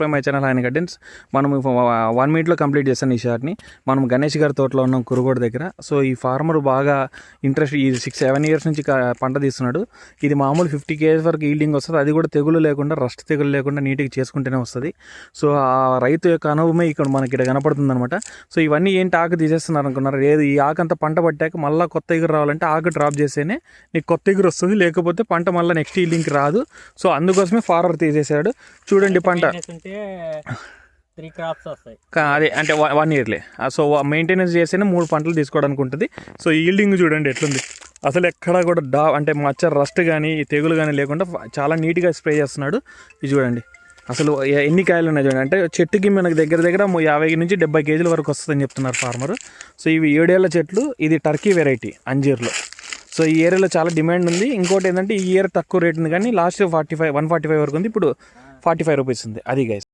Subscribe my channel ఆయన గడ్డెన్స్ మనం one మినిట్లో కంప్లీట్ చేస్తాను ఈ షార్ట్ని మనం గణేష్ గారి తోటలో ఉన్నాం కురుగోడు దగ్గర. సో ఈ ఫార్మర్ బాగా ఇంట్రెస్ట్ ఈ సిక్స్ సెవెన్ ఇయర్స్ నుంచి పంట తీస్తున్నాడు. ఇది మామూలు ఫిఫ్టీ కేజీ వరకు ఈల్డింగ్ వస్తుంది. అది కూడా తెగులు లేకుండా రస్ట్ తెగులు లేకుండా నీట్గా చేసుకుంటేనే వస్తుంది. సో ఆ రైతు యొక్క అనుభవమే ఇక్కడ మనకి ఇక్కడ కనపడుతుంది అనమాట సో ఇవన్నీ ఏంటి ఆకు తీసేస్తున్నారు అనుకున్నారు? లేదు ఈ ఆకు అంతా పంట పట్టాక మళ్ళీ కొత్త ఎగురు రావాలంటే ఆకు డ్రాప్ చేస్తేనే నీకు కొత్త ఎగురు వస్తుంది. లేకపోతే పంట మళ్ళీ నెక్స్ట్ ఈల్డింగ్కి రాదు. సో అందుకోసమే ఫార్మర్ తీసేసాడు చూడండి పంట. అయితే త్రీ క్రాప్స్ వస్తాయి. అదే అంటే వన్ ఇయర్లే సో మెయింటెనెన్స్ చేస్తేనే మూడు పంటలు తీసుకోవడానికి ఉంటుంది సో ఈల్డింగ్ చూడండి ఎట్లుంది. అసలు ఎక్కడా కూడా డా అంటే మచ్చ రస్ట్ కానీ తెగులు కానీ లేకుండా చాలా నీట్గా స్ప్రే చేస్తున్నాడు. ఇది చూడండి. అసలు ఎన్ని కాయలు ఉన్నాయి చూడండి. అంటే చెట్టుకి మనకు దగ్గర దగ్గర యాభై నుంచి డెబ్బై కేజీల వరకు వస్తుందని చెప్తున్నారు ఫార్మర్ సో ఇవి ఏడేళ్ళ చెట్లు. ఇది టర్కీ వెరైటీ అంజీర్లో. సో ఈ ఏరియాలో చాలా డిమాండ్ ఉంది. ఇంకోటి ఏంటంటే ఈ ఇయర్ తక్కువ రేట్ ఉంది కానీ last forty five one forty five వరకు ఉంది. ఇప్పుడు ఫార్టీ ఫైవ్ రూపీస్ ఉంది. అది గైస్